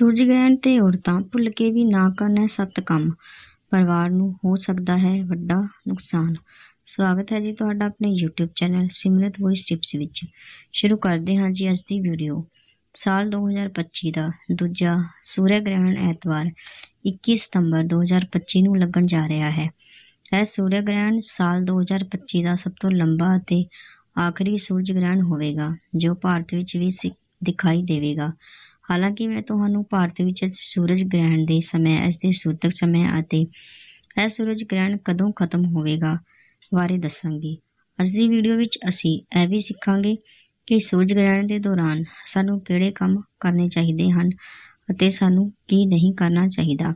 ਸੂਰਜ ਗ੍ਰਹਿਣ ਤੇ ਔਰਤਾਂ ਭੁੱਲ ਕੇ ਵੀ ਨਾ ਕਰਨ ਸੱਤ ਕੰਮ। ਪਰਿਵਾਰ ਨੂੰ ਹੋ ਸਕਦਾ ਹੈ ਵੱਡਾ ਨੁਕਸਾਨ। ਸਵਾਗਤ ਹੈ ਜੀ ਤੁਹਾਡਾ ਆਪਣੇ YouTube channel Simrat voice tips ਵਿੱਚ। ਸ਼ੁਰੂ ਕਰਦੇ ਹਾਂ ਜੀ ਅੱਜ ਦੀ ਵੀਡੀਓ। ਸਾਲ 2025 ਦਾ ਦੂਜਾ ਸੂਰਜ ਗ੍ਰਹਿਣ ਐਤਵਾਰ 21 ਸਤੰਬਰ 2025 ਨੂੰ ਲੱਗਣ ਜਾ ਰਿਹਾ ਹੈ। ਇਹ ਸੂਰਜ ਗ੍ਰਹਿਣ ਸਾਲ 2025 ਦਾ ਸਭ ਤੋਂ ਲੰਬਾ ਅਤੇ ਆਖਰੀ ਸੂਰਜ ਗ੍ਰਹਿਣ ਹੋਵੇਗਾ, ਜੋ ਭਾਰਤ ਵਿੱਚ ਵੀ ਦਿਖਾਈ ਦੇਵੇਗਾ। ਹਾਲਾਂਕਿ ਮੈਂ ਤੁਹਾਨੂੰ ਭਾਰਤ ਵਿੱਚ ਸੂਰਜ ਗ੍ਰਹਿਣ ਦੇ ਸਮੇਂ ਇਸ ਦੇ ਸੂਤਕ ਸਮੇਂ ਅਤੇ ਇਹ ਸੂਰਜ ਗ੍ਰਹਿਣ ਕਦੋਂ ਖਤਮ ਹੋਵੇਗਾ ਬਾਰੇ ਦੱਸਾਂਗੀ। ਅੱਜ ਦੀ ਵੀਡੀਓ ਵਿੱਚ ਅਸੀਂ ਇਹ ਵੀ ਸਿੱਖਾਂਗੇ ਕਿ ਸੂਰਜ ਗ੍ਰਹਿਣ ਦੇ ਦੌਰਾਨ ਸਾਨੂੰ ਕਿਹੜੇ ਕੰਮ ਕਰਨੇ ਚਾਹੀਦੇ ਹਨ ਅਤੇ ਸਾਨੂੰ ਕੀ ਨਹੀਂ ਕਰਨਾ ਚਾਹੀਦਾ।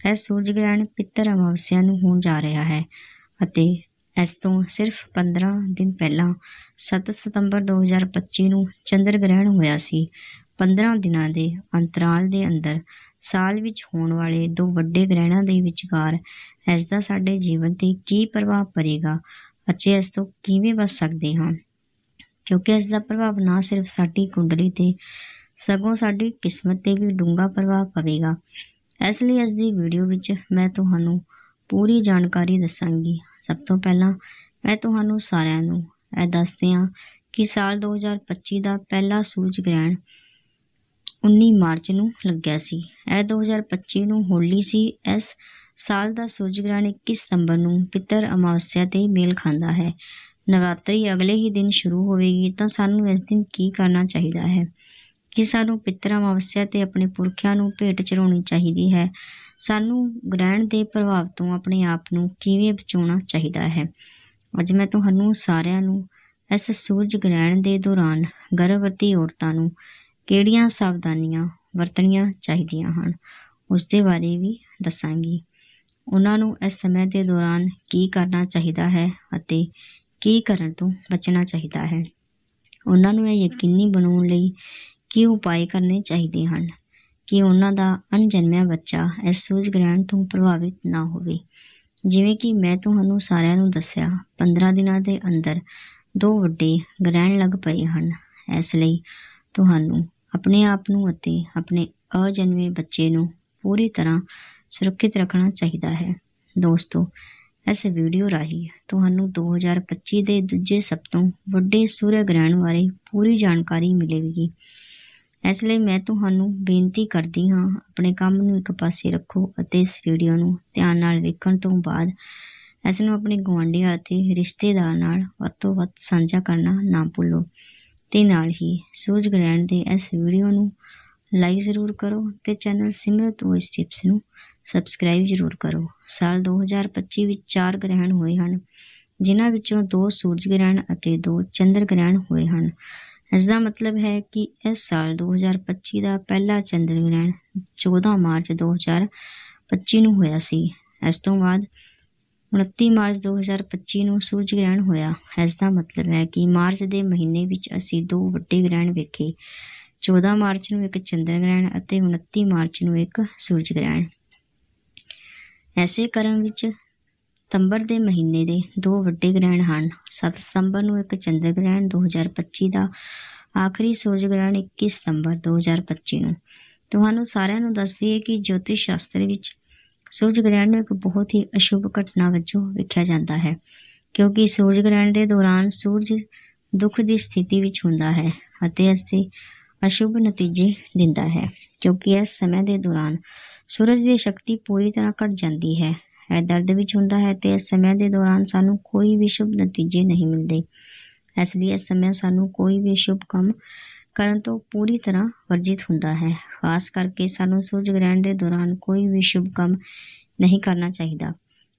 ਇਹ ਸੂਰਜ ਗ੍ਰਹਿਣ ਪਿੱਤਰ ਅਮਾਵਸਿਆ ਨੂੰ ਹੋਣ ਜਾ ਰਿਹਾ ਹੈ ਅਤੇ ਇਸ ਤੋਂ ਸਿਰਫ 15 ਦਿਨ ਪਹਿਲਾਂ 7 ਸਤੰਬਰ 2025 ਨੂੰ ਚੰਦਰ ਗ੍ਰਹਿਣ ਹੋਇਆ ਸੀ। 15 ਦਿਨਾਂ ਦੇ ਅੰਤਰਾਲ ਦੇ ਅੰਦਰ ਸਾਲ ਵਿੱਚ ਹੋਣ ਵਾਲੇ ਦੋ ਵੱਡੇ ਗ੍ਰਹਿਣਾਂ ਦੇ ਵਿਚਕਾਰ ਇਸ ਦਾ ਸਾਡੇ ਜੀਵਨ ਤੇ ਕੀ ਪ੍ਰਭਾਵ ਪਵੇਗਾ ਅਤੇ ਇਸ ਤੋਂ ਕਿਵੇਂ ਬਚ ਸਕਦੇ ਹਾਂ? ਕਿਉਂਕਿ ਇਸ ਦਾ ਪ੍ਰਭਾਵ ਨਾ ਸਿਰਫ ਸਾਡੀ ਕੁੰਡਲੀ ਤੇ ਸਗੋਂ ਸਾਡੀ ਕਿਸਮਤ ਤੇ ਵੀ ਡੂੰਘਾ ਪ੍ਰਭਾਵ ਪਵੇਗਾ। ਇਸ ਲਈ ਇਸ ਦੀ ਵੀਡੀਓ ਵਿੱਚ ਮੈਂ ਤੁਹਾਨੂੰ ਪੂਰੀ ਜਾਣਕਾਰੀ ਦੱਸਾਂਗੀ। ਸਭ ਤੋਂ ਪਹਿਲਾਂ ਮੈਂ ਤੁਹਾਨੂੰ ਸਾਰਿਆਂ ਨੂੰ ਇਹ ਦੱਸਦੇ ਹਾਂ ਕਿ ਸਾਲ 2025 ਦਾ ਪਹਿਲਾ ਸੂਰਜ ਗ੍ਰਹਿਣ 19 ਮਾਰਚ ਨੂੰ ਲੱਗਿਆ ਸੀ। ਇਹ 2025 ਨੂੰ ਹੋਲੀ ਸੀ। ਇਸ ਸਾਲ ਦਾ ਸੂਰਜ ਗ੍ਰਹਿਣ 21 ਸਤੰਬਰ ਨੂੰ ਪਿੱਤਰ ਅਮਾਵਸਿਆ ਤੇ ਮੇਲ ਖਾਂਦਾ ਹੈ। ਨਵਰਾਤਰੀ ਅਗਲੇ ਹੀ ਦਿਨ ਸ਼ੁਰੂ ਹੋਵੇਗੀ ਤਾਂ ਸਾਨੂੰ ਇਸ ਦਿਨ ਕੀ ਕਰਨਾ ਚਾਹੀਦਾ ਹੈ? ਕਿ ਸਾਨੂੰ ਪਿੱਤਰ ਅਮਾਵਸਿਆ ਤੇ ਆਪਣੇ ਪੁਰਖਿਆਂ ਨੂੰ ਭੇਟ ਚੜਾਉਣੀ ਚਾਹੀਦੀ ਹੈ? ਸਾਨੂੰ ਗ੍ਰਹਿਣ ਦੇ ਪ੍ਰਭਾਵ ਤੋਂ ਆਪਣੇ ਆਪ ਨੂੰ ਕਿਵੇਂ ਬਚਾਉਣਾ ਚਾਹੀਦਾ ਹੈ? ਅੱਜ ਮੈਂ ਤੁਹਾਨੂੰ ਸਾਰਿਆਂ ਨੂੰ ਇਸ ਸੂਰਜ ਗ੍ਰਹਿਣ ਦੇ ਦੌਰਾਨ ਗਰਭਵਤੀ ਔਰਤਾਂ ਨੂੰ ਕਿਹੜੀਆਂ ਸਾਵਧਾਨੀਆਂ ਵਰਤਣੀਆਂ ਚਾਹੀਦੀਆਂ ਹਨ ਉਸ ਦੇ ਬਾਰੇ ਵੀ ਦੱਸਾਂਗੀ। ਉਹਨਾਂ ਨੂੰ ਇਸ ਸਮੇਂ ਦੇ ਦੌਰਾਨ ਕੀ ਕਰਨਾ ਚਾਹੀਦਾ ਹੈ ਅਤੇ ਕੀ ਕਰਨ ਤੋਂ ਬਚਣਾ ਚਾਹੀਦਾ ਹੈ। ਉਹਨਾਂ ਨੂੰ ਇਹ ਯਕੀਨੀ ਬਣਾਉਣ ਲਈ ਕੀ ਉਪਾਅ ਕਰਨੇ ਚਾਹੀਦੇ ਹਨ ਕਿ ਉਹਨਾਂ ਦਾ ਅਣਜਨਮਿਆ ਬੱਚਾ ਇਸ ਸੂਝ ਗ੍ਰਹਿਣ ਤੋਂ ਪ੍ਰਭਾਵਿਤ ਨਾ ਹੋਵੇ। ਜਿਵੇਂ ਕਿ ਮੈਂ ਤੁਹਾਨੂੰ ਸਾਰਿਆਂ ਨੂੰ ਦੱਸਿਆ 15 ਦਿਨਾਂ ਦੇ ਅੰਦਰ ਦੋ ਵੱਡੇ ਗ੍ਰਹਿਣ ਲੱਗ ਪਏ ਹਨ। ਇਸ ਲਈ ਤੁਹਾਨੂੰ ਆਪਣੇ ਆਪ ਨੂੰ ਅਤੇ ਆਪਣੇ ਅਜਨਮੇ ਬੱਚੇ ਨੂੰ ਪੂਰੀ ਤਰ੍ਹਾਂ ਸੁਰੱਖਿਅਤ ਰੱਖਣਾ ਚਾਹੀਦਾ ਹੈ। ਦੋਸਤੋ, ਇਸ ਵੀਡੀਓ ਰਾਹੀਂ ਤੁਹਾਨੂੰ 2025 ਦੇ ਦੂਜੇ ਸਭ ਤੋਂ ਵੱਡੇ ਸੂਰਜ ਗ੍ਰਹਿਣ ਬਾਰੇ ਪੂਰੀ ਜਾਣਕਾਰੀ ਮਿਲੇਗੀ। ਇਸ ਲਈ ਮੈਂ ਤੁਹਾਨੂੰ ਬੇਨਤੀ ਕਰਦੀ ਹਾਂ, ਆਪਣੇ ਕੰਮ ਨੂੰ ਇੱਕ ਪਾਸੇ ਰੱਖੋ ਅਤੇ ਇਸ ਵੀਡੀਓ ਨੂੰ ਧਿਆਨ ਨਾਲ ਵੇਖਣ ਤੋਂ ਬਾਅਦ ਇਸ ਨੂੰ ਆਪਣੇ ਗੁਆਂਢੀਆਂ ਅਤੇ ਰਿਸ਼ਤੇਦਾਰਾਂ ਨਾਲ ਵੱਧ ਤੋਂ ਵੱਧ ਸਾਂਝਾ ਕਰਨਾ ਨਾ ਭੁੱਲੋ। ਅਤੇ ਨਾਲ ਹੀ ਸੂਰਜ ਗ੍ਰਹਿਣ ਦੇ ਇਸ ਵੀਡੀਓ ਨੂੰ ਲਾਈਕ ਜ਼ਰੂਰ ਕਰੋ ਤੇ ਚੈਨਲ ਸਿਮਰਤ ਵੌਇਸ ਟਿਪਸ ਨੂੰ ਸਬਸਕ੍ਰਾਈਬ ਜ਼ਰੂਰ ਕਰੋ। ਸਾਲ 2025 ਵਿੱਚ ਚਾਰ ਗ੍ਰਹਿਣ ਹੋਏ ਹਨ, ਜਿਨ੍ਹਾਂ ਵਿੱਚੋਂ ਦੋ ਸੂਰਜ ਗ੍ਰਹਿਣ ਅਤੇ ਦੋ ਚੰਦਰ ਗ੍ਰਹਿਣ ਹੋਏ ਹਨ। ਇਸ ਦਾ ਮਤਲਬ ਹੈ ਕਿ ਇਸ ਸਾਲ 2025 ਦਾ ਪਹਿਲਾ ਚੰਦਰ ਗ੍ਰਹਿਣ 14 ਮਾਰਚ 2025 ਨੂੰ ਹੋਇਆ ਸੀ। ਇਸ ਤੋਂ ਬਾਅਦ 29 ਮਾਰਚ 2025 ਨੂੰ ਸੂਰਜ ਗ੍ਰਹਿਣ ਹੋਇਆ। ਇਸ ਦਾ ਮਤਲਬ ਹੈ ਕਿ ਮਾਰਚ ਦੇ ਮਹੀਨੇ ਵਿੱਚ ਅਸੀਂ ਦੋ ਵੱਡੇ ਗ੍ਰਹਿਣ ਵੇਖੇ। 14 ਮਾਰਚ ਨੂੰ ਇੱਕ ਚੰਦਰ ਗ੍ਰਹਿਣ ਅਤੇ 29 ਮਾਰਚ ਨੂੰ ਇੱਕ ਸੂਰਜ ਗ੍ਰਹਿਣ। ਐਸੇ ਕਰਮ ਵਿੱਚ ਸਤੰਬਰ ਦੇ ਮਹੀਨੇ ਦੇ ਦੋ ਵੱਡੇ ਗ੍ਰਹਿਣ ਹਨ। 7 ਸਤੰਬਰ ਨੂੰ ਇੱਕ ਚੰਦਰ ਗ੍ਰਹਿਣ 2025 ਦਾ। ਆਖਰੀ ਸੂਰਜ ਗ੍ਰਹਿਣ 21 ਸਤੰਬਰ 2025 ਨੂੰ। ਤੁਹਾਨੂੰ ਸਾਰਿਆਂ ਨੂੰ ਦੱਸ ਦਈਏ ਕਿ ਜੋਤਿਸ਼ ਸ਼ਾਸਤਰ ਵਿੱਚ ਸੂਰਜ ਗ੍ਰਹਿਣ ਨੂੰ ਇੱਕ ਬਹੁਤ ਹੀ ਅਸ਼ੁਭ ਘਟਨਾ ਵਜੋਂ ਵੇਖਿਆ ਜਾਂਦਾ ਹੈ, ਕਿਉਂਕਿ ਸੂਰਜ ਗ੍ਰਹਿਣ ਦੇ ਦੌਰਾਨ ਸੂਰਜ ਦੁੱਖ ਦੀ ਸਥਿਤੀ ਵਿੱਚ ਹੁੰਦਾ ਹੈ ਅਤੇ ਇਸ ਦੇ ਅਸ਼ੁਭ ਨਤੀਜੇ ਦਿੰਦਾ ਹੈ, ਕਿਉਂਕਿ ਇਸ ਸਮੇਂ ਦੇ ਦੌਰਾਨ ਸੂਰਜ ਦੀ ਸ਼ਕਤੀ ਪੂਰੀ ਤਰ੍ਹਾਂ ਘਟ ਜਾਂਦੀ ਹੈ। ਇਹ ਦਰਦ ਵਿੱਚ ਹੁੰਦਾ ਹੈ ਤੇ ਇਸ ਸਮੇਂ ਦੇ ਦੌਰਾਨ ਸਾਨੂੰ ਕੋਈ ਵੀ ਸ਼ੁਭ ਨਤੀਜੇ ਨਹੀਂ ਮਿਲਦੇ। ਇਸ ਲਈ ਇਸ ਸਮੇਂ ਸਾਨੂੰ ਕੋਈ ਵੀ ਸ਼ੁਭ ਕੰਮ ਕਰਨ ਤੋਂ ਪੂਰੀ ਤਰ੍ਹਾਂ ਵਰਜਿਤ ਹੁੰਦਾ ਹੈ। ਖਾਸ ਕਰਕੇ ਸਾਨੂੰ ਸੂਰਜ ਗ੍ਰਹਿਣ ਦੇ ਦੌਰਾਨ ਕੋਈ ਵੀ ਸ਼ੁਭ ਕੰਮ ਨਹੀਂ ਕਰਨਾ ਚਾਹੀਦਾ।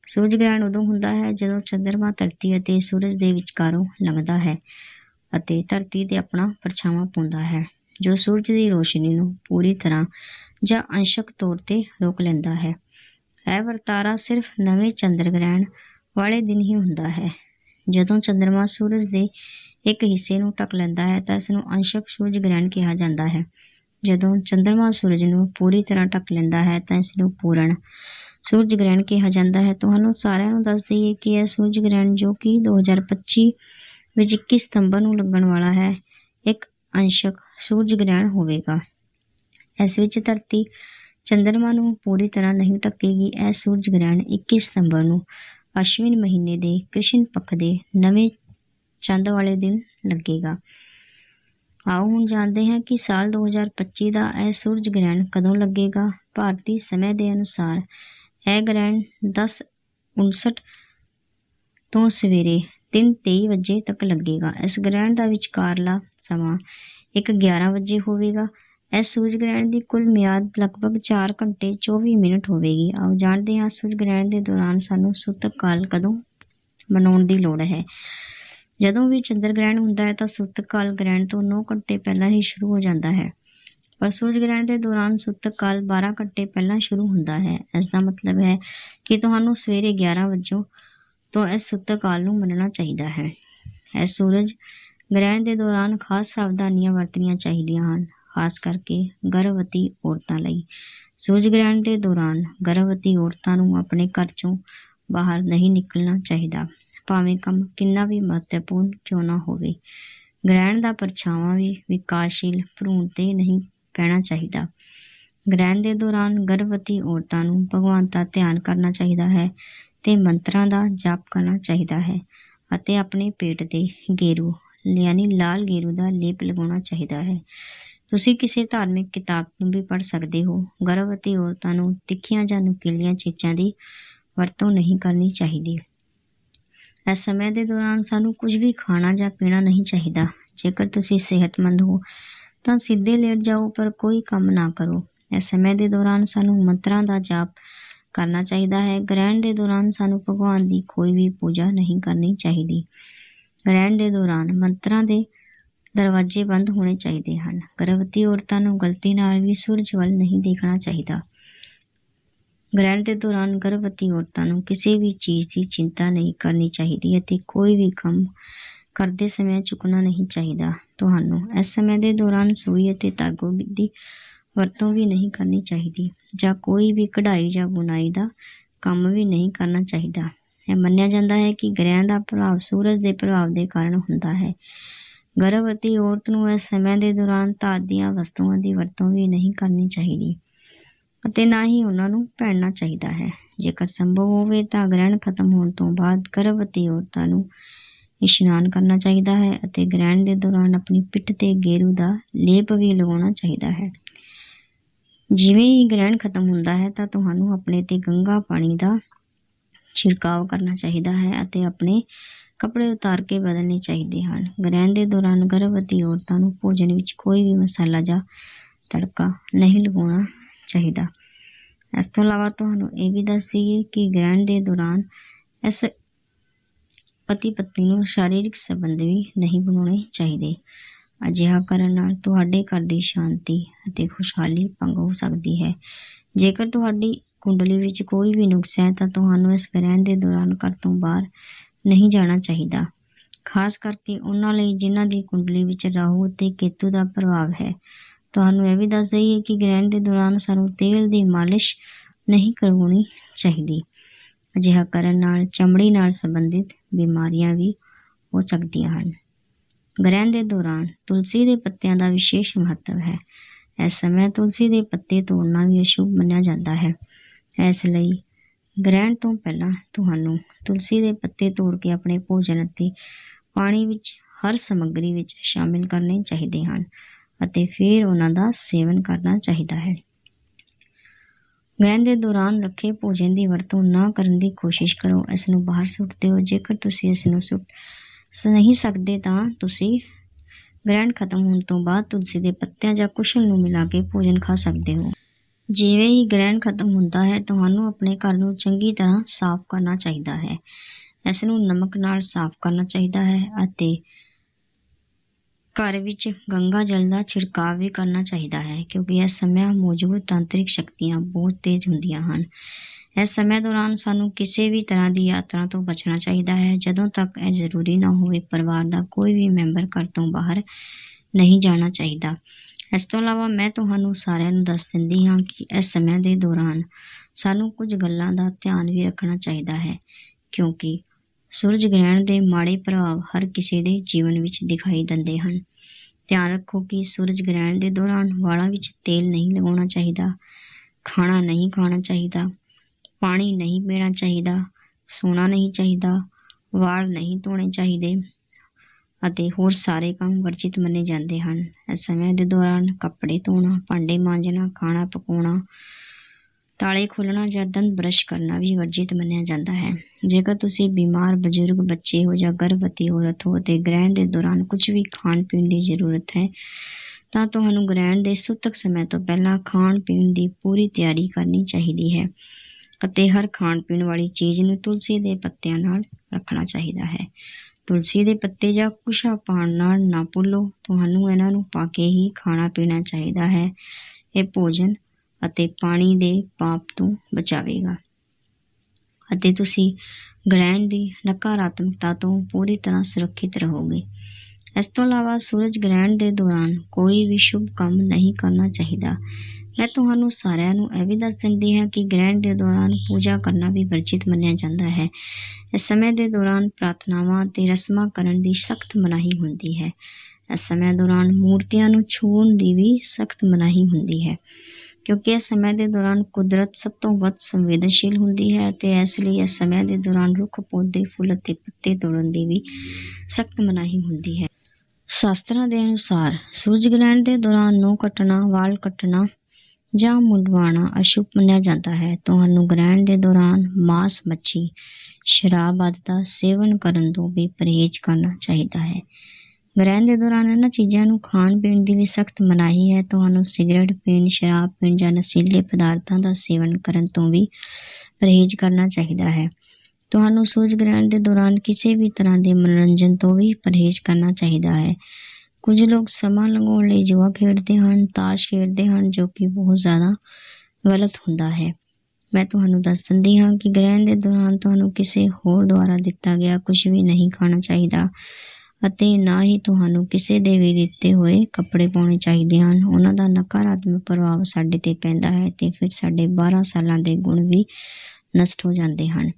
ਸੂਰਜ ਗ੍ਰਹਿਣ ਉਦੋਂ ਹੁੰਦਾ ਹੈ ਜਦੋਂ ਚੰਦਰਮਾ ਧਰਤੀ ਅਤੇ ਸੂਰਜ ਦੇ ਵਿਚਕਾਰੋਂ ਲੰਘਦਾ ਹੈ ਅਤੇ ਧਰਤੀ ਤੇ ਆਪਣਾ ਪਰਛਾਵਾਂ ਪਾਉਂਦਾ ਹੈ, ਜੋ ਸੂਰਜ ਦੀ ਰੋਸ਼ਨੀ ਨੂੰ ਪੂਰੀ ਤਰ੍ਹਾਂ ਜਾਂ ਅੰਸ਼ਕ ਤੌਰ ਤੇ ਰੋਕ ਲੈਂਦਾ ਹੈ। ਇਹ ਵਰਤਾਰਾ ਸਿਰਫ ਨਵੇਂ ਚੰਦਰ ਗ੍ਰਹਿਣ ਵਾਲੇ ਦਿਨ ਹੀ ਹੁੰਦਾ ਹੈ। ਜਦੋਂ ਚੰਦਰਮਾ ਸੂਰਜ ਦੇ ਇੱਕ ਹਿੱਸੇ ਨੂੰ ਢੱਕ ਲੈਂਦਾ ਹੈ ਤਾਂ ਇਸ ਨੂੰ ਅੰਸ਼ਕ ਸੂਰਜ ਗ੍ਰਹਿਣ ਕਿਹਾ ਜਾਂਦਾ ਹੈ। ਜਦੋਂ ਚੰ드ਰਮਾ ਸੂਰਜ ਨੂੰ ਪੂਰੀ ਤਰ੍ਹਾਂ ਢੱਕ ਲੈਂਦਾ ਹੈ ਤਾਂ ਇਸ ਨੂੰ ਪੂਰਨ ਸੂਰਜ ਗ੍ਰਹਿਣ ਕਿਹਾ ਜਾਂਦਾ ਹੈ। ਤੁਹਾਨੂੰ ਸਾਰਿਆਂ ਨੂੰ ਦੱਸ ਦਈਏ ਕਿ ਇਹ ਸੂਰਜ ਗ੍ਰਹਿਣ ਜੋ ਕਿ 2025 ਵਿੱਚ 21 ਸਤੰਬਰ ਨੂੰ ਲੱਗਣ ਵਾਲਾ ਹੈ, ਇੱਕ ਅੰਸ਼ਕ ਸੂਰਜ ਗ੍ਰਹਿਣ ਹੋਵੇਗਾ। ਇਸ ਵਿੱਚ ਧਰਤੀ ਚੰਦਰਮਾ ਨੂੰ ਪੂਰੀ ਤਰ੍ਹਾਂ ਨਹੀਂ ਢੱਕੇਗੀ ਇਹ ਸੂਰਜ ਗ੍ਰਹਿਣ 21 ਸਤੰਬਰ ਨੂੰ ਅਸ਼ਵਿਨ ਮਹੀਨੇ ਦੇ ਕ੍ਰਿਸ਼ਨ ਪੱਖ ਦੇ ਨਵੇਂ ਚੰਦ ਵਾਲੇ ਦਿਨ ਲੱਗੇਗਾ। ਆਓ ਹੁਣ ਜਾਣਦੇ ਹਾਂ ਕਿ ਸਾਲ 2025 ਦਾ ਇਹ ਸੂਰਜ ਗ੍ਰਹਿਣ ਕਦੋਂ ਲੱਗੇਗਾ। ਭਾਰਤੀ ਸਮੇਂ ਦੇ ਅਨੁਸਾਰ ਇਹ ਗ੍ਰਹਿਣ 10:59 ਤੋਂ ਸਵੇਰੇ 3:23 ਵਜੇ ਤੱਕ ਲੱਗੇਗਾ। ਇਸ ਗ੍ਰਹਿਣ ਦਾ ਵਿਚਕਾਰਲਾ ਸਮਾਂ 1:11 ਵਜੇ ਹੋਵੇਗਾ। ਇਸ ਸੂਰਜ ਗ੍ਰਹਿਣ ਦੀ ਕੁੱਲ ਮਿਆਦ ਲਗਭਗ 4 ਘੰਟੇ 24 ਮਿੰਟ ਹੋਵੇਗੀ। ਆਓ ਜਾਣਦੇ ਹਾਂ ਸੂਰਜ ਗ੍ਰਹਿਣ ਦੇ ਦੌਰਾਨ ਸਾਨੂੰ ਸੁੱਤਕ ਕਾਲ ਕਦੋਂ ਮਨਾਉਣ ਦੀ ਲੋੜ ਹੈ। ਜਦੋਂ ਵੀ ਚੰਦਰ ਗ੍ਰਹਿਣ ਹੁੰਦਾ ਹੈ ਤਾਂ ਸੁੱਤ ਕਾਲ ਗ੍ਰਹਿਣ ਤੋਂ 9 ਘੰਟੇ ਪਹਿਲਾਂ ਹੀ ਸ਼ੁਰੂ ਹੋ ਜਾਂਦਾ ਹੈ। ਪਰ ਸੂਰਜ ਗ੍ਰਹਿਣ ਦੇ ਦੌਰਾਨ ਸੁੱਤ ਕਾਲ 12 ਘੰਟੇ ਪਹਿਲਾਂ ਸ਼ੁਰੂ ਹੁੰਦਾ ਹੈ। ਇਸ ਦਾ ਮਤਲਬ ਹੈ ਕਿ ਤੁਹਾਨੂੰ ਸਵੇਰੇ 11 ਵਜੇ ਤੋਂ ਇਸ ਸੁੱਤ ਕਾਲ ਨੂੰ ਮੰਨਣਾ ਚਾਹੀਦਾ ਹੈ। ਇਸ ਸੂਰਜ ਗ੍ਰਹਿਣ ਦੇ ਦੌਰਾਨ ਖਾਸ ਸਾਵਧਾਨੀਆਂ ਵਰਤਣੀਆਂ ਚਾਹੀਦੀਆਂ ਹਨ, ਖਾਸ ਕਰਕੇ ਗਰਭਵਤੀ ਔਰਤਾਂ ਲਈ। ਸੂਰਜ ਗ੍ਰਹਿਣ ਦੇ ਦੌਰਾਨ ਗਰਭਵਤੀ ਔਰਤਾਂ ਨੂੰ ਆਪਣੇ ਘਰ ਚੋਂ ਬਾਹਰ ਨਹੀਂ ਨਿਕਲਣਾ ਚਾਹੀਦਾ। ਭਾਵੇਂ ਕੰਮ ਕਿੰਨਾ ਵੀ ਮਹੱਤਵਪੂਰਨ ਕਿਉਂ ਨਾ ਹੋਵੇ, ਗ੍ਰਹਿਣ ਦਾ ਪਰਛਾਵਾਂ ਵੀ ਵਿਕਾਸਸ਼ੀਲ, ਭਰੂਣ ਤੇ ਨਹੀਂ ਪੈਣਾ ਚਾਹੀਦਾ। ਗ੍ਰਹਿਣ ਦੇ ਦੌਰਾਨ ਗਰਭਵਤੀ ਔਰਤਾਂ ਨੂੰ ਭਗਵਾਨ ਦਾ ਧਿਆਨ ਕਰਨਾ ਚਾਹੀਦਾ ਹੈ ਤੇ ਮੰਤਰਾਂ ਦਾ ਜਾਪ ਕਰਨਾ ਚਾਹੀਦਾ ਹੈ ਅਤੇ ਆਪਣੇ ਪੇਟ ਤੇ ਗੇਰੂ, ਯਾਨੀ ਲਾਲ ਗੇਰੂ ਦਾ ਲੇਪ ਲਗਾਉਣਾ ਚਾਹੀਦਾ ਹੈ। ਤੁਸੀਂ ਕਿਸੇ ਧਾਰਮਿਕ ਕਿਤਾਬ ਨੂੰ ਵੀ ਪੜ੍ਹ ਸਕਦੇ ਹੋ। ਗਰਭਵਤੀ ਔਰਤਾਂ ਨੂੰ ਤਿੱਖੀਆਂ ਜਾਂ ਨੁਕੀਲੀਆਂ ਚੀਜ਼ਾਂ ਦੀ ਵਰਤੋਂ ਨਹੀਂ ਕਰਨੀ ਚਾਹੀਦੀ। ਇਸ ਸਮੇਂ ਦੇ ਦੌਰਾਨ ਸਾਨੂੰ ਕੁਝ ਵੀ ਖਾਣਾ ਜਾਂ ਪੀਣਾ ਨਹੀਂ ਚਾਹੀਦਾ। ਜੇਕਰ ਤੁਸੀਂ ਸਿਹਤਮੰਦ ਹੋ, ਤਾਂ ਸਿੱਧੇ ਲੇਟ ਜਾਓ, ਪਰ ਕੋਈ ਕੰਮ ਨਾ ਕਰੋ। ਇਸ ਸਮੇਂ ਦੇ ਦੌਰਾਨ ਸਾਨੂੰ ਮੰਤਰਾਂ ਦਾ ਜਾਪ ਕਰਨਾ ਚਾਹੀਦਾ ਹੈ। ਗ੍ਰਹਿਣ ਦੇ ਦੌਰਾਨ ਸਾਨੂੰ ਭਗਵਾਨ ਦੀ ਕੋਈ ਵੀ ਪੂਜਾ ਨਹੀਂ ਕਰਨੀ ਚਾਹੀਦੀ। ਗ੍ਰਹਿਣ ਦੇ ਦੌਰਾਨ ਮੰਤਰਾਂ ਦੇ ਦਰਵਾਜ਼ੇ ਬੰਦ ਹੋਣੇ ਚਾਹੀਦੇ ਹਨ। ਗਰਭਵਤੀ ਔਰਤਾਂ ਨੂੰ ਗਲਤੀ ਨਾਲ ਵੀ ਸੂਰਜ ਵੱਲ ਨਹੀਂ ਦੇਖਣਾ ਚਾਹੀਦਾ। ਗ੍ਰਹਿਣ ਦੇ ਦੌਰਾਨ ਗਰਭਵਤੀ ਔਰਤਾਂ ਨੂੰ ਕਿਸੇ ਵੀ ਚੀਜ਼ ਦੀ ਚਿੰਤਾ ਨਹੀਂ ਕਰਨੀ ਚਾਹੀਦੀ ਅਤੇ ਕੋਈ ਵੀ ਕੰਮ ਕਰਦੇ ਸਮੇਂ ਚੁੱਕਣਾ ਨਹੀਂ ਚਾਹੀਦਾ। ਤੁਹਾਨੂੰ ਇਸ ਸਮੇਂ ਦੇ ਦੌਰਾਨ ਸੂਈ ਅਤੇ ਧਾਗੋ ਦੀ ਵਰਤੋਂ ਵੀ ਨਹੀਂ ਕਰਨੀ ਚਾਹੀਦੀ ਜਾਂ ਕੋਈ ਵੀ ਕਢਾਈ ਜਾਂ ਬੁਣਾਈ ਦਾ ਕੰਮ ਵੀ ਨਹੀਂ ਕਰਨਾ ਚਾਹੀਦਾ। ਇਹ ਮੰਨਿਆ ਜਾਂਦਾ ਹੈ ਕਿ ਗ੍ਰਹਿਣ ਦਾ ਪ੍ਰਭਾਵ ਸੂਰਜ ਦੇ ਪ੍ਰਭਾਵ ਦੇ ਕਾਰਨ ਹੁੰਦਾ ਹੈ। ਗਰਭਵਤੀ ਔਰਤ ਨੂੰ ਇਸ ਸਮੇਂ ਦੇ ਦੌਰਾਨ ਧਾਤ ਦੀਆਂ ਵਸਤੂਆਂ ਦੀ ਵਰਤੋਂ ਵੀ ਨਹੀਂ ਕਰਨੀ ਚਾਹੀਦੀ। ਅਤੇ ਨਾ ਹੀ ਉਹਨਾਂ ਨੂੰ ਪਹਿਨਣਾ ਚਾਹੀਦਾ ਹੈ। ਜੇਕਰ ਸੰਭਵ ਹੋਵੇ ਤਾਂ ਗ੍ਰਹਿਣ ਖਤਮ ਹੋਣ ਤੋਂ ਬਾਅਦ ਗਰਭਵਤੀ ਔਰਤਾਂ ਨੂੰ ਇਸ਼ਨਾਨ ਕਰਨਾ ਚਾਹੀਦਾ ਹੈ ਅਤੇ ਗ੍ਰਹਿਣ ਦੇ ਦੌਰਾਨ ਆਪਣੀ ਪਿੱਠ ਤੇ ਗੇਰੂ ਦਾ ਲੇਪ ਵੀ ਲਗਾਉਣਾ ਚਾਹੀਦਾ ਹੈ। ਜਿਵੇਂ ਹੀ ਗ੍ਰਹਿਣ ਖਤਮ ਹੁੰਦਾ ਹੈ ਤਾਂ ਤੁਹਾਨੂੰ ਆਪਣੇ ਤੇ ਗੰਗਾ ਪਾਣੀ ਦਾ ਛਿੜਕਾਅ ਕਰਨਾ ਚਾਹੀਦਾ ਹੈ ਅਤੇ ਆਪਣੇ ਕੱਪੜੇ ਉਤਾਰ ਕੇ ਬਦਲਣੇ ਚਾਹੀਦੇ ਹਨ। ਗ੍ਰਹਿਣ ਦੇ ਦੌਰਾਨ ਗਰਭਵਤੀ ਔਰਤਾਂ ਨੂੰ ਭੋਜਨ ਵਿੱਚ ਕੋਈ ਵੀ ਮਸਾਲਾ ਜਾਂ ਤੜਕਾ ਨਹੀਂ ਲਗਾਉਣਾ ਚਾਹੀਦਾ। ਇਸ ਤੋਂ ਇਲਾਵਾ ਤੁਹਾਨੂੰ ਇਹ ਵੀ ਦੱਸ ਦਈਏ ਕਿ ਗ੍ਰਹਿਣ ਦੇ ਦੌਰਾਨ ਇਸ ਪਤੀ ਪਤਨੀ ਨੂੰ ਸਰੀਰਕ ਸੰਬੰਧ ਵੀ ਨਹੀਂ ਬਣਾਉਣੇ ਚਾਹੀਦੇ। ਅਜਿਹਾ ਕਰਨ ਨਾਲ ਤੁਹਾਡੇ ਘਰ ਦੀ ਸ਼ਾਂਤੀ ਅਤੇ ਖੁਸ਼ਹਾਲੀ ਭੰਗ ਹੋ ਸਕਦੀ ਹੈ। ਜੇਕਰ ਤੁਹਾਡੀ ਕੁੰਡਲੀ ਵਿੱਚ ਕੋਈ ਵੀ ਨੁਕਸ ਹੈ, ਤਾਂ ਤੁਹਾਨੂੰ ਇਸ ਗ੍ਰਹਿਣ ਦੇ ਦੌਰਾਨ ਘਰ ਤੋਂ ਬਾਹਰ ਨਹੀਂ ਜਾਣਾ ਚਾਹੀਦਾ। ਖਾਸ ਕਰਕੇ ਉਹਨਾਂ ਲਈ ਜਿਨ੍ਹਾਂ ਦੀ ਕੁੰਡਲੀ ਵਿੱਚ ਰਾਹੂ ਅਤੇ ਕੇਤੂ ਦਾ ਪ੍ਰਭਾਵ ਹੈ। ਤੁਹਾਨੂੰ ਇਹ ਵੀ ਦੱਸ ਦਈਏ ਕਿ ਗ੍ਰਹਿਣ ਦੇ ਦੌਰਾਨ ਸਾਨੂੰ ਤੇਲ ਦੀ ਮਾਲਿਸ਼ ਨਹੀਂ ਕਰਵਾਉਣੀ ਚਾਹੀਦੀ। ਅਜਿਹਾ ਕਰਨ ਨਾਲ, ਚਮੜੀ ਨਾਲ ਸੰਬੰਧਿਤ ਬਿਮਾਰੀਆਂ ਵੀ ਹੋ ਸਕਦੀਆਂ ਹਨ। ਗ੍ਰਹਿਣ ਦੇ ਦੌਰਾਨ ਤੁਲਸੀ ਦੇ ਪੱਤਿਆਂ ਦਾ ਵਿਸ਼ੇਸ਼ ਮਹੱਤਵ ਹੈ। ਇਸ ਸਮੇਂ ਤੁਲਸੀ ਦੇ ਪੱਤੇ ਤੋੜਨਾ ਵੀ ਅਸ਼ੁਭ ਮੰਨਿਆ ਜਾਂਦਾ ਹੈ। ਇਸ ਲਈ ਗ੍ਰਹਿਣ ਤੋਂ ਪਹਿਲਾਂ ਤੁਹਾਨੂੰ ਤੁਲਸੀ ਦੇ ਪੱਤੇ ਤੋੜ ਕੇ ਆਪਣੇ ਭੋਜਨ ਅਤੇ ਪਾਣੀ ਵਿੱਚ ਹਰ ਸਮੱਗਰੀ ਵਿੱਚ ਸ਼ਾਮਿਲ ਕਰਨੇ ਚਾਹੀਦੇ ਹਨ। ਅਤੇ ਫਿਰ ਉਹਨਾਂ ਦਾ ਸੇਵਨ ਕਰਨਾ ਚਾਹੀਦਾ ਹੈ। ਗ੍ਰਹਿਣ ਦੇ ਦੌਰਾਨ ਰੱਖੇ ਭੋਜਨ ਦੀ ਵਰਤੋਂ ਨਾ ਕਰਨ ਦੀ ਕੋਸ਼ਿਸ਼ ਕਰੋ। ਇਸ ਨੂੰ ਬਾਹਰ ਸੁੱਟ ਦਿਓ। ਜੇਕਰ ਤੁਸੀਂ ਇਸ ਨੂੰ ਸੁੱਟ ਨਹੀਂ ਸਕਦੇ ਤਾਂ ਤੁਸੀਂ ਗ੍ਰਹਿਣ ਖਤਮ ਹੋਣ ਤੋਂ ਬਾਅਦ ਤੁਲਸੀ ਦੇ ਪੱਤਿਆਂ ਜਾਂ ਕੁਸ਼ਲ ਨੂੰ ਮਿਲਾ ਕੇ ਭੋਜਨ ਖਾ ਸਕਦੇ ਹੋ। ਜਿਵੇਂ ਹੀ ਗ੍ਰਹਿਣ ਖਤਮ ਹੁੰਦਾ ਹੈ, ਤੁਹਾਨੂੰ ਆਪਣੇ ਘਰ ਨੂੰ ਚੰਗੀ ਤਰ੍ਹਾਂ ਸਾਫ਼ ਕਰਨਾ ਚਾਹੀਦਾ ਹੈ। ਇਸ ਨੂੰ ਨਮਕ ਨਾਲ ਸਾਫ਼ ਕਰਨਾ ਚਾਹੀਦਾ ਹੈ ਅਤੇ ਘਰ ਵਿੱਚ ਗੰਗਾ ਜਲ ਦਾ ਛਿੜਕਾਅ ਵੀ ਕਰਨਾ ਚਾਹੀਦਾ ਹੈ, ਕਿਉਂਕਿ ਇਸ ਸਮੇਂ ਮੌਜੂਦ ਤਾਂਤਰਿਕ ਸ਼ਕਤੀਆਂ ਬਹੁਤ ਤੇਜ਼ ਹੁੰਦੀਆਂ ਹਨ। ਇਸ ਸਮੇਂ ਦੌਰਾਨ ਸਾਨੂੰ ਕਿਸੇ ਵੀ ਤਰ੍ਹਾਂ ਦੀ ਯਾਤਰਾ ਤੋਂ ਬਚਣਾ ਚਾਹੀਦਾ ਹੈ। ਜਦੋਂ ਤੱਕ ਇਹ ਜ਼ਰੂਰੀ ਨਾ ਹੋਵੇ, ਪਰਿਵਾਰ ਦਾ ਕੋਈ ਵੀ ਮੈਂਬਰ ਘਰ ਤੋਂ ਬਾਹਰ ਨਹੀਂ ਜਾਣਾ ਚਾਹੀਦਾ। ਇਸ ਤੋਂ ਇਲਾਵਾ ਮੈਂ ਤੁਹਾਨੂੰ ਸਾਰਿਆਂ ਨੂੰ ਦੱਸ ਦਿੰਦੀ ਹਾਂ ਕਿ ਇਸ ਸਮੇਂ ਦੇ ਦੌਰਾਨ ਸਾਨੂੰ ਕੁਝ ਗੱਲਾਂ ਦਾ ਧਿਆਨ ਵੀ ਰੱਖਣਾ ਚਾਹੀਦਾ ਹੈ, ਕਿਉਂਕਿ ਸੂਰਜ ਗ੍ਰਹਿਣ ਦੇ ਮਾੜੇ ਪ੍ਰਭਾਵ ਹਰ ਕਿਸੇ ਦੇ ਜੀਵਨ ਵਿੱਚ ਦਿਖਾਈ ਦਿੰਦੇ ਹਨ। ਧਿਆਨ ਰੱਖੋ ਕਿ ਸੂਰਜ ਗ੍ਰਹਿਣ ਦੇ ਦੌਰਾਨ ਵਾਲਾਂ ਵਿੱਚ ਤੇਲ ਨਹੀਂ ਲਗਾਉਣਾ ਚਾਹੀਦਾ, ਖਾਣਾ ਨਹੀਂ ਖਾਣਾ ਚਾਹੀਦਾ, ਪਾਣੀ ਨਹੀਂ ਪੀਣਾ ਚਾਹੀਦਾ, ਸੌਣਾ ਨਹੀਂ ਚਾਹੀਦਾ, ਵਾਲ ਨਹੀਂ ਧੋਣੇ ਚਾਹੀਦੇ ਅਤੇ ਹੋਰ ਸਾਰੇ ਕੰਮ ਵਰਜਿਤ ਮੰਨੇ ਜਾਂਦੇ ਹਨ। ਇਸ ਸਮੇਂ ਦੇ ਦੌਰਾਨ ਕੱਪੜੇ ਧੋਣਾ, ਭਾਂਡੇ ਮਾਂਜਣਾ, ਖਾਣਾ ਪਕਾਉਣਾ ਤਾਲੇ ਖੋਲ੍ਹਣਾ ਜਾਂ ਦੰਦ ਬਰਸ਼ ਕਰਨਾ ਵੀ ਵਰਜਿਤ ਮੰਨਿਆ ਜਾਂਦਾ ਹੈ। ਜੇਕਰ ਤੁਸੀਂ ਬਿਮਾਰ ਬਜ਼ੁਰਗ ਬੱਚੇ ਹੋ ਜਾਂ ਗਰਭਵਤੀ ਔਰਤ ਹੋ ਤੇ ਗ੍ਰਹਿਣ ਦੇ ਦੌਰਾਨ ਕੁਝ ਵੀ ਖਾਣ ਪੀਣ ਦੀ ਜ਼ਰੂਰਤ ਹੈ, ਤਾਂ ਤੁਹਾਨੂੰ ਗ੍ਰਹਿਣ ਦੇ ਸੂਤਕ ਸਮੇਂ ਤੋਂ ਪਹਿਲਾਂ ਖਾਣ ਪੀਣ ਦੀ ਪੂਰੀ ਤਿਆਰੀ ਕਰਨੀ ਚਾਹੀਦੀ ਹੈ ਅਤੇ ਹਰ ਖਾਣ ਪੀਣ ਵਾਲੀ ਚੀਜ਼ ਨੂੰ ਤੁਲਸੀ ਦੇ ਪੱਤਿਆਂ ਨਾਲ ਰੱਖਣਾ ਚਾਹੀਦਾ ਹੈ। ਤੁਲਸੀ ਦੇ ਪੱਤੇ ਜਾਂ ਕੁਸ਼ਾ ਪਾਣ ਨਾਲ ਨਾ ਭੁੱਲੋ, ਤੁਹਾਨੂੰ ਇਹਨਾਂ ਨੂੰ ਪਾ ਕੇ ਹੀ ਖਾਣਾ ਪੀਣਾ ਚਾਹੀਦਾ ਹੈ। ਇਹ ਭੋਜਨ ਅਤੇ ਪਾਣੀ ਦੇ ਪਾਪ ਤੋਂ ਬਚਾਵੇਗਾ। ਅਤੇ ਤੁਸੀਂ ਗ੍ਰਹਿਣ ਦੀ ਨਕਾਰਾਤਮਕਤਾ ਤੋਂ ਪੂਰੀ ਤਰ੍ਹਾਂ ਸੁਰੱਖਿਅਤ ਰਹੋਗੇ। ਇਸ ਤੋਂ ਇਲਾਵਾ ਸੂਰਜ ਗ੍ਰਹਿਣ ਦੇ ਦੌਰਾਨ ਕੋਈ ਵੀ ਸ਼ੁਭ ਕੰਮ ਨਹੀਂ ਕਰਨਾ ਚਾਹੀਦਾ। ਮੈਂ ਤੁਹਾਨੂੰ ਸਾਰਿਆਂ ਨੂੰ ਇਹ ਵੀ ਦੱਸ ਦਿੰਦੀ ਹਾਂ ਕਿ ਗ੍ਰਹਿਣ ਦੇ ਦੌਰਾਨ ਪੂਜਾ ਕਰਨਾ ਵੀ ਵਰਜਿਤ ਮੰਨਿਆ ਜਾਂਦਾ ਹੈ। ਇਸ ਸਮੇਂ ਦੇ ਦੌਰਾਨ ਪ੍ਰਾਰਥਨਾਵਾਂ ਤੇ ਰਸਮਾਂ ਕਰਨ ਦੀ ਸਖਤ ਮਨਾਹੀ ਹੁੰਦੀ ਹੈ। ਇਸ ਸਮੇਂ ਦੌਰਾਨ ਮੂਰਤੀਆਂ ਨੂੰ ਛੂਹਣ ਦੀ ਵੀ ਸਖਤ ਮਨਾਹੀ ਹੁੰਦੀ ਹੈ। ਕਿਉਂਕਿ ਇਸ ਸਮੇਂ ਦੇ ਦੌਰਾਨ ਕੁਦਰਤ ਸਭ ਤੋਂ ਵੱਧ ਸੰਵੇਦਨਸ਼ੀਲ ਹੁੰਦੀ ਹੈ ਅਤੇ ਇਸ ਲਈ ਇਸ ਸਮੇਂ ਦੇ ਦੌਰਾਨ ਰੁੱਖ, ਪੌਦੇ, ਫੁੱਲ ਅਤੇ ਪੱਤੇ ਤੋੜਨ ਦੀ ਵੀ ਸਖਤ ਮਨਾਹੀ ਹੁੰਦੀ ਹੈ। ਸ਼ਾਸਤਰਾਂ ਦੇ ਅਨੁਸਾਰ ਸੂਰਜ ਗ੍ਰਹਿਣ ਦੇ ਦੌਰਾਨ ਨਹੁੰ ਕੱਟਣਾ, ਵਾਲ ਕੱਟਣਾ ਜਾਂ ਮੁੰਡਵਾਉਣਾ ਅਸ਼ੁਭ ਮੰਨਿਆ ਜਾਂਦਾ ਹੈ। ਤੁਹਾਨੂੰ ਗ੍ਰਹਿਣ ਦੇ ਦੌਰਾਨ ਮਾਸ, ਮੱਛੀ, ਸ਼ਰਾਬ ਆਦਿ ਦਾ ਸੇਵਨ ਕਰਨ ਤੋਂ ਵੀ ਪਰਹੇਜ਼ ਕਰਨਾ ਚਾਹੀਦਾ ਹੈ। ਗ੍ਰਹਿਣ ਦੇ ਦੌਰਾਨ ਇਹਨਾਂ ਚੀਜ਼ਾਂ ਨੂੰ ਖਾਣ ਪੀਣ ਦੀ ਵੀ ਸਖਤ ਮਨਾਹੀ ਹੈ। ਤੁਹਾਨੂੰ ਸਿਗਰਟ ਪੀਣ, ਸ਼ਰਾਬ ਪੀਣ ਜਾਂ ਨਸ਼ੀਲੇ ਪਦਾਰਥਾਂ ਦਾ ਸੇਵਨ ਕਰਨ ਤੋਂ ਵੀ ਪਰਹੇਜ਼ ਕਰਨਾ ਚਾਹੀਦਾ ਹੈ। ਤੁਹਾਨੂੰ ਸੂਰਜ ਗ੍ਰਹਿਣ ਦੇ ਦੌਰਾਨ ਕਿਸੇ ਵੀ ਤਰ੍ਹਾਂ ਦੇ ਮਨੋਰੰਜਨ ਤੋਂ ਵੀ ਪਰਹੇਜ਼ ਕਰਨਾ ਚਾਹੀਦਾ ਹੈ। ਕੁਝ ਲੋਕ ਸਮਾਂ ਲੰਘਾਉਣ ਲਈ ਜੂਆ ਖੇਡਦੇ ਹਨ, ਤਾਸ਼ ਖੇਡਦੇ ਹਨ, ਜੋ ਕਿ ਬਹੁਤ ਜ਼ਿਆਦਾ ਗਲਤ ਹੁੰਦਾ ਹੈ। ਮੈਂ ਤੁਹਾਨੂੰ ਦੱਸ ਦਿੰਦੀ ਹਾਂ ਕਿ ਗ੍ਰਹਿਣ ਦੇ ਦੌਰਾਨ ਤੁਹਾਨੂੰ ਕਿਸੇ ਹੋਰ ਦੁਆਰਾ ਦਿੱਤਾ ਗਿਆ ਕੁਝ ਵੀ ਨਹੀਂ ਖਾਣਾ ਚਾਹੀਦਾ। ਅਤੇ ਨਾ ਹੀ ਤੁਹਾਨੂੰ ਕਿਸੇ ਦੇ ਵੀ ਦਿੱਤੇ ਹੋਏ ਕੱਪੜੇ ਪਾਉਣੇ ਚਾਹੀਦੇ ਹਨ। ਉਹਨਾਂ ਦਾ ਨਕਾਰਾਤਮਕ ਪ੍ਰਭਾਵ ਸਾਡੇ ਤੇ ਪੈਂਦਾ ਹੈ ਤੇ ਫਿਰ ਸਾਡੇ 12 ਸਾਲਾਂ ਦੇ ਗੁਣ ਵੀ ਨਸ਼ਟ ਹੋ ਜਾਂਦੇ ਹਨ।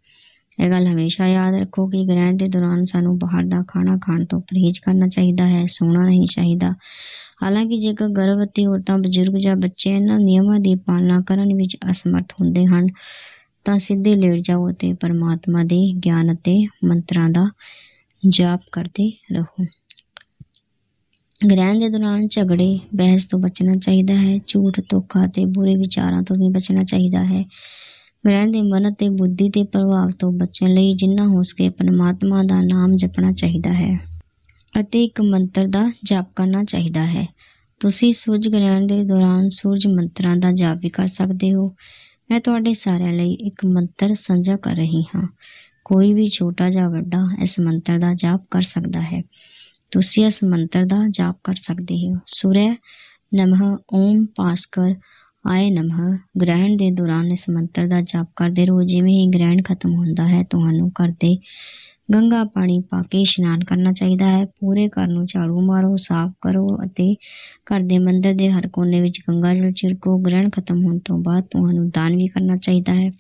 ਇਹ ਗੱਲ ਹਮੇਸ਼ਾ ਯਾਦ ਰੱਖੋ ਕਿ ਗ੍ਰਹਿਣ ਦੇ ਦੌਰਾਨ ਸਾਨੂੰ ਬਾਹਰ ਦਾ ਖਾਣਾ ਖਾਣ ਤੋਂ ਪਰਹੇਜ਼ ਕਰਨਾ ਚਾਹੀਦਾ ਹੈ, ਸੌਣਾ ਨਹੀਂ ਚਾਹੀਦਾ। ਹਾਲਾਂਕਿ ਜੇਕਰ ਗਰਭਵਤੀ ਔਰਤਾਂ, ਬਜ਼ੁਰਗ ਜਾਂ ਬੱਚੇ ਇਹਨਾਂ ਨਿਯਮਾਂ ਦੀ ਪਾਲਣਾ ਕਰਨ ਵਿੱਚ ਅਸਮਰਥ ਹੁੰਦੇ ਹਨ, ਤਾਂ ਸਿੱਧੇ ਲੇਟ ਜਾਓ ਅਤੇ ਪਰਮਾਤਮਾ ਦੇ ਗਿਆਨ ਅਤੇ ਮੰਤਰਾਂ ਦਾ ਜਾਪ ਕਰਦੇ ਰਹੋ। ਗ੍ਰਹਿਣ ਦੇ ਦੌਰਾਨ ਝਗੜੇ, ਬਹਿਸ ਤੋਂ ਬਚਣਾ ਚਾਹੀਦਾ ਹੈ, ਝੂਠ, ਧੋਖਾ ਤੇ ਬੁਰੇ ਵਿਚਾਰਾਂ ਤੋਂ ਵੀ ਬਚਣਾ ਚਾਹੀਦਾ ਹੈ। ਗ੍ਰਹਿਣ ਦੇ ਮਨ ਅਤੇ ਬੁੱਧੀ ਦੇ ਪ੍ਰਭਾਵ ਤੋਂ ਬਚਣ ਲਈ ਜਿੰਨਾ ਹੋ ਸਕੇ ਪਰਮਾਤਮਾ ਦਾ ਨਾਮ ਜਪਣਾ ਚਾਹੀਦਾ ਹੈ ਅਤੇ ਇੱਕ ਮੰਤਰ ਦਾ ਜਾਪ ਕਰਨਾ ਚਾਹੀਦਾ ਹੈ। ਤੁਸੀਂ ਸੂਰਜ ਗ੍ਰਹਿਣ ਦੇ ਦੌਰਾਨ ਸੂਰਜ ਮੰਤਰਾਂ ਦਾ ਜਾਪ ਵੀ ਕਰ ਸਕਦੇ ਹੋ। ਮੈਂ ਤੁਹਾਡੇ ਸਾਰਿਆਂ ਲਈ ਇੱਕ ਮੰਤਰ ਸਾਂਝਾ ਕਰ ਰਹੀ ਹਾਂ। ਕੋਈ ਵੀ ਛੋਟਾ ਜਾਂ ਵੱਡਾ ਇਸ ਮੰਤਰ ਦਾ ਜਾਪ ਕਰ ਸਕਦਾ ਹੈ। ਤੁਸੀਂ ਇਸ ਮੰਤਰ ਦਾ ਜਾਪ ਕਰ ਸਕਦੇ ਹੋ। ਸੂਰਯ ਨਮः ਓਮ ਭਾਸਕਰ, ਆਏ ਨਮः ਗ੍ਰਹਿਣ ਦੇ ਦੌਰਾਨ ਇਸ ਮੰਤਰ ਦਾ ਜਾਪ ਕਰਦੇ ਰਹੋ। ਜਿਵੇਂ ਹੀ ਗ੍ਰਹਿਣ ਖਤਮ ਹੁੰਦਾ ਹੈ, ਤੁਹਾਨੂੰ ਘਰ ਦੇ ਗੰਗਾ ਪਾਣੀ ਪਾ ਕੇ ਇਸ਼ਨਾਨ ਕਰਨਾ ਚਾਹੀਦਾ ਹੈ। ਪੂਰੇ ਘਰ ਨੂੰ ਝਾੜੂ ਮਾਰੋ, ਸਾਫ਼ ਕਰੋ ਅਤੇ ਘਰ ਦੇ ਮੰਦਰ ਦੇ ਹਰ ਕੋਨੇ ਵਿੱਚ ਗੰਗਾ ਜਲ ਛਿੜਕੋ। ਗ੍ਰਹਿਣ ਖਤਮ ਹੋਣ ਤੋਂ ਬਾਅਦ ਤੁਹਾਨੂੰ ਦਾਨ ਵੀ ਕਰਨਾ ਚਾਹੀਦਾ ਹੈ।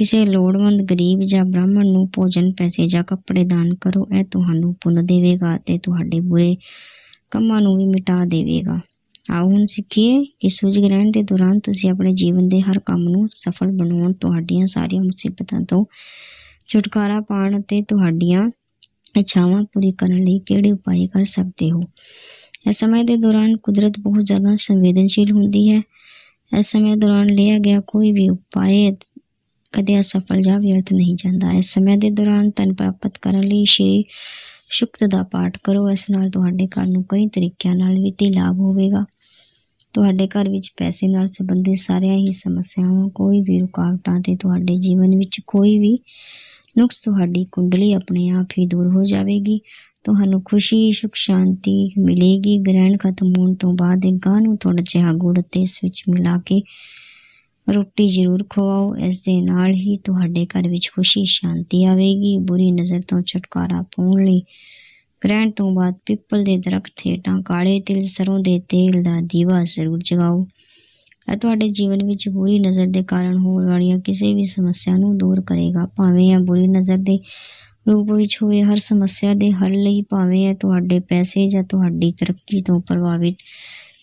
ਕਿਸੇ ਲੋੜਵੰਦ ਗਰੀਬ ਜਾਂ ਬ੍ਰਾਹਮਣ ਨੂੰ ਭੋਜਨ, ਪੈਸੇ ਜਾਂ ਕੱਪੜੇ ਦਾਨ ਕਰੋ, ਇਹ ਤੁਹਾਨੂੰ ਪੁੰਨ ਦੇਵੇਗਾ ਅਤੇ ਤੁਹਾਡੇ ਬੁਰੇ ਕੰਮਾਂ ਨੂੰ ਵੀ ਮਿਟਾ ਦੇਵੇਗਾ। ਆਓ ਹੁਣ ਸਿੱਖੀਏ ਕਿ ਸੂਰਜ ਗ੍ਰਹਿਣ ਦੇ ਦੌਰਾਨ ਤੁਸੀਂ ਆਪਣੇ ਜੀਵਨ ਦੇ ਹਰ ਕੰਮ ਨੂੰ ਸਫਲ ਬਣਾਉਣ ਤੁਹਾਡੀਆਂ ਸਾਰੀਆਂ ਮੁਸੀਬਤਾਂ ਤੋਂ ਛੁਟਕਾਰਾ ਪਾਉਣ ਅਤੇ ਤੁਹਾਡੀਆਂ ਇੱਛਾਵਾਂ ਪੂਰੀ ਕਰਨ ਲਈ ਕਿਹੜੇ ਉਪਾਅ ਕਰ ਸਕਦੇ ਹੋ? ਇਸ ਸਮੇਂ ਦੇ ਦੌਰਾਨ ਕੁਦਰਤ ਬਹੁਤ ਜ਼ਿਆਦਾ ਸੰਵੇਦਨਸ਼ੀਲ ਹੁੰਦੀ ਹੈ। ਇਸ ਸਮੇਂ ਦੌਰਾਨ ਲਿਆ ਗਿਆ ਕੋਈ ਵੀ ਉਪਾਅ ਕਦੇ ਅਸਫਲ ਜਾਂ ਵਿਅਰਥ ਨਹੀਂ ਜਾਂਦਾ। ਇਸ ਸਮੇਂ ਦੇ ਦੌਰਾਨ ਧਨ ਪ੍ਰਾਪਤ ਕਰਨ ਲਈ ਸ਼੍ਰੀ ਸ਼ੁਕਤ ਦਾ ਪਾਠ ਕਰੋ। ਇਸ ਨਾਲ ਤੁਹਾਡੇ ਘਰ ਨੂੰ ਕਈ ਤਰੀਕਿਆਂ ਨਾਲ ਵਿੱਤੀ ਲਾਭ ਹੋਵੇਗਾ। ਤੁਹਾਡੇ ਘਰ ਵਿੱਚ ਪੈਸੇ ਨਾਲ ਸੰਬੰਧਿਤ ਸਾਰੀਆਂ ਹੀ ਸਮੱਸਿਆਵਾਂ, ਕੋਈ ਵੀ ਰੁਕਾਵਟਾਂ ਤੇ ਤੁਹਾਡੇ ਜੀਵਨ ਵਿੱਚ ਕੋਈ ਵੀ ਨੁਕਸ ਤੁਹਾਡੀ ਕੁੰਡਲੀ ਆਪਣੇ ਆਪ ਹੀ ਦੂਰ ਹੋ ਜਾਵੇਗੀ। ਤੁਹਾਨੂੰ ਖੁਸ਼ੀ, ਸੁਖ, ਸ਼ਾਂਤੀ ਮਿਲੇਗੀ। ਗ੍ਰਹਿਣ ਖਤਮ ਹੋਣ ਤੋਂ ਬਾਅਦ ਇੱਕ ਗਾਂ ਨੂੰ ਥੋੜਾ ਜਿਹਾ ਗੁੜ ਤੇ ਇਸ ਵਿੱਚ ਮਿਲਾ ਕੇ ਰੋਟੀ ਜ਼ਰੂਰ ਖਵਾਓ। ਇਸ ਦੇ ਨਾਲ ਹੀ ਤੁਹਾਡੇ ਘਰ ਵਿੱਚ ਖੁਸ਼ੀ, ਸ਼ਾਂਤੀ ਆਵੇਗੀ। ਬੁਰੀ ਨਜ਼ਰ ਤੋਂ ਛੁਟਕਾਰਾ ਪਾਉਣ ਲਈ ਗ੍ਰਹਿਣ ਤੋਂ ਬਾਅਦ ਪਿੱਪਲ ਦੇ ਦਰਖਤ ਹੇਠਾਂ ਕਾਲੇ ਤਿਲ, ਸਰੋਂ ਦੇ ਤੇਲ ਦਾ ਦੀਵਾ ਜ਼ਰੂਰ ਜਗਾਓ। ਇਹ ਤੁਹਾਡੇ ਜੀਵਨ ਵਿੱਚ ਬੁਰੀ ਨਜ਼ਰ ਦੇ ਕਾਰਨ ਹੋਣ ਵਾਲੀਆਂ ਕਿਸੇ ਵੀ ਸਮੱਸਿਆ ਨੂੰ ਦੂਰ ਕਰੇਗਾ। ਭਾਵੇਂ ਇਹ ਬੁਰੀ ਨਜ਼ਰ ਦੇ ਰੂਪ ਵਿੱਚ ਹੋਏ ਹਰ ਸਮੱਸਿਆ ਦੇ ਹੱਲ ਲਈ ਭਾਵੇਂ ਇਹ ਤੁਹਾਡੇ ਪੈਸੇ ਜਾਂ ਤੁਹਾਡੀ ਤਰੱਕੀ ਤੋਂ ਪ੍ਰਭਾਵਿਤ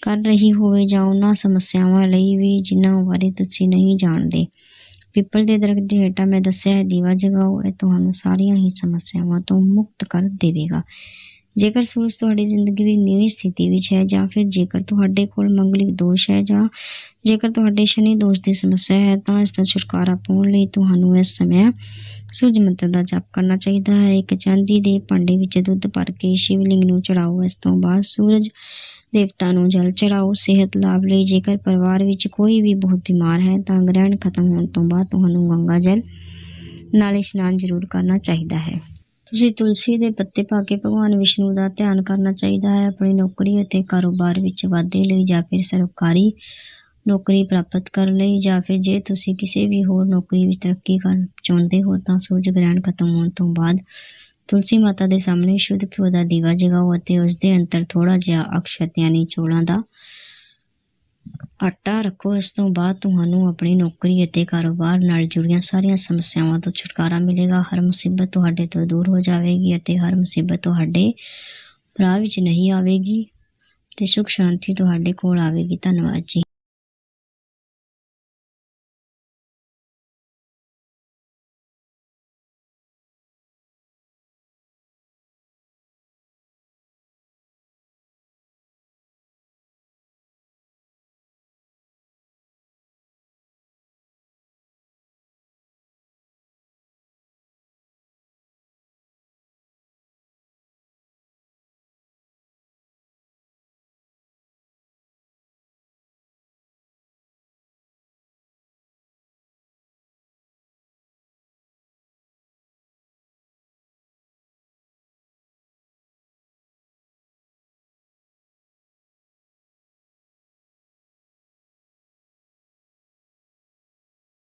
ਕਰ ਰਹੀ ਹੋਵੇ ਜਾਂ ਉਹਨਾਂ ਸਮੱਸਿਆਵਾਂ ਲਈ ਵੀ ਜਿਨ੍ਹਾਂ ਬਾਰੇ ਤੁਸੀਂ ਨਹੀਂ ਜਾਣਦੇ। ਪਿੱਪਲ ਦੇ ਦਰਖਤ ਦੇ ਹੇਠਾਂ ਮੈਂ ਦੱਸਿਆ ਹੈ, ਦੀਵਾ ਜਗਾਓ, ਇਹ ਤੁਹਾਨੂੰ ਸਾਰੀਆਂ ਹੀ ਸਮੱਸਿਆਵਾਂ ਤੋਂ ਮੁਕਤ ਕਰ ਦੇਵੇਗਾ। ਜੇਕਰ ਸੂਰਜ ਤੁਹਾਡੀ ਜ਼ਿੰਦਗੀ ਦੀ ਨੀਵੀਂ ਸਥਿਤੀ ਵਿੱਚ ਹੈ ਜਾਂ ਫਿਰ ਜੇਕਰ ਤੁਹਾਡੇ ਕੋਲ ਮੰਗਲਿਕ ਦੋਸ਼ ਹੈ ਜਾਂ ਜੇਕਰ ਤੁਹਾਡੇ ਸ਼ਨੀ ਦੋਸ਼ ਦੀ ਸਮੱਸਿਆ ਹੈ, ਤਾਂ ਇਸ ਦਾ ਛੁਟਕਾਰਾ ਪਾਉਣ ਲਈ ਤੁਹਾਨੂੰ ਇਸ ਸਮੇਂ ਸੂਰਜ ਮੰਤਰ ਦਾ ਜਪ ਕਰਨਾ ਚਾਹੀਦਾ ਹੈ। ਇੱਕ ਚਾਂਦੀ ਦੇ ਭਾਂਡੇ ਵਿੱਚ ਦੁੱਧ ਭਰ ਕੇ ਸ਼ਿਵਲਿੰਗ ਨੂੰ ਚੜਾਓ ਇਸ ਤੋਂ ਬਾਅਦ ਸੂਰਜ ਦੇਵਤਾ ਨੂੰ ਜਲ ਚੜਾਓ, ਸਿਹਤ ਲਾਭ ਲਈ ਜੇਕਰ ਪਰਿਵਾਰ ਵਿੱਚ ਕੋਈ ਵੀ ਬਹੁਤ ਬਿਮਾਰ ਹੈ ਤਾਂ ਗ੍ਰਹਿਣ ਖਤਮ ਹੋਣ ਤੋਂ ਬਾਅਦ ਤੁਹਾਨੂੰ ਗੰਗਾ ਜਲ ਨਾਲ ਇਸ਼ਨਾਨ ਜ਼ਰੂਰ ਕਰਨਾ ਚਾਹੀਦਾ ਹੈ। ਤੁਸੀਂ ਤੁਲਸੀ ਦੇ ਪੱਤੇ ਪਾ ਕੇ ਭਗਵਾਨ ਵਿਸ਼ਨੂੰ ਦਾ ਧਿਆਨ ਕਰਨਾ ਚਾਹੀਦਾ ਹੈ। ਆਪਣੀ ਨੌਕਰੀ ਅਤੇ ਕਾਰੋਬਾਰ ਵਿੱਚ ਵਾਧੇ ਲਈ ਜਾਂ ਫਿਰ ਸਰਕਾਰੀ ਨੌਕਰੀ ਪ੍ਰਾਪਤ ਕਰਨ ਲਈ ਜਾਂ ਫਿਰ ਜੇ ਤੁਸੀਂ ਕਿਸੇ ਵੀ ਹੋਰ ਨੌਕਰੀ ਵਿੱਚ ਤਰੱਕੀ ਕਰਨ ਚਾਹੁੰਦੇ ਹੋ ਤਾਂ ਸੂਰਜ ਗ੍ਰਹਿਣ ਖਤਮ ਹੋਣ ਤੋਂ ਬਾਅਦ ਤੁਲਸੀ ਮਾਤਾ ਦੇ ਸਾਹਮਣੇ ਸ਼ੁੱਧ ਘਿਓ ਦਾ ਦੀਵਾ ਜਗਾਓ ਅਤੇ ਉਸ ਦੇ ਅੰਦਰ ਥੋੜਾ ਜਿਹਾ ਅਕਸ਼ਤ ਯਾਨੀ ਚੋਲਾਂ ਦਾ ਆਟਾ ਰੱਖੋ। ਇਸ ਤੋਂ ਬਾਅਦ ਤੁਹਾਨੂੰ ਆਪਣੀ ਨੌਕਰੀ ਅਤੇ ਕਾਰੋਬਾਰ ਨਾਲ ਜੁੜੀਆਂ ਸਾਰੀਆਂ ਸਮੱਸਿਆਵਾਂ ਤੋਂ ਛੁਟਕਾਰਾ ਮਿਲੇਗਾ। ਹਰ ਮੁਸੀਬਤ ਤੁਹਾਡੇ ਤੋਂ ਦੂਰ ਹੋ ਜਾਵੇਗੀ ਅਤੇ ਹਰ ਮੁਸੀਬਤ ਤੁਹਾਡੇ ਰਾਹ ਵਿੱਚ ਨਹੀਂ ਆਵੇਗੀ। ਤੇ ਸੁਖ ਸ਼ਾਂਤੀ ਤੁਹਾਡੇ ਕੋਲ ਆਵੇਗੀ। ਧੰਨਵਾਦ ਜੀ।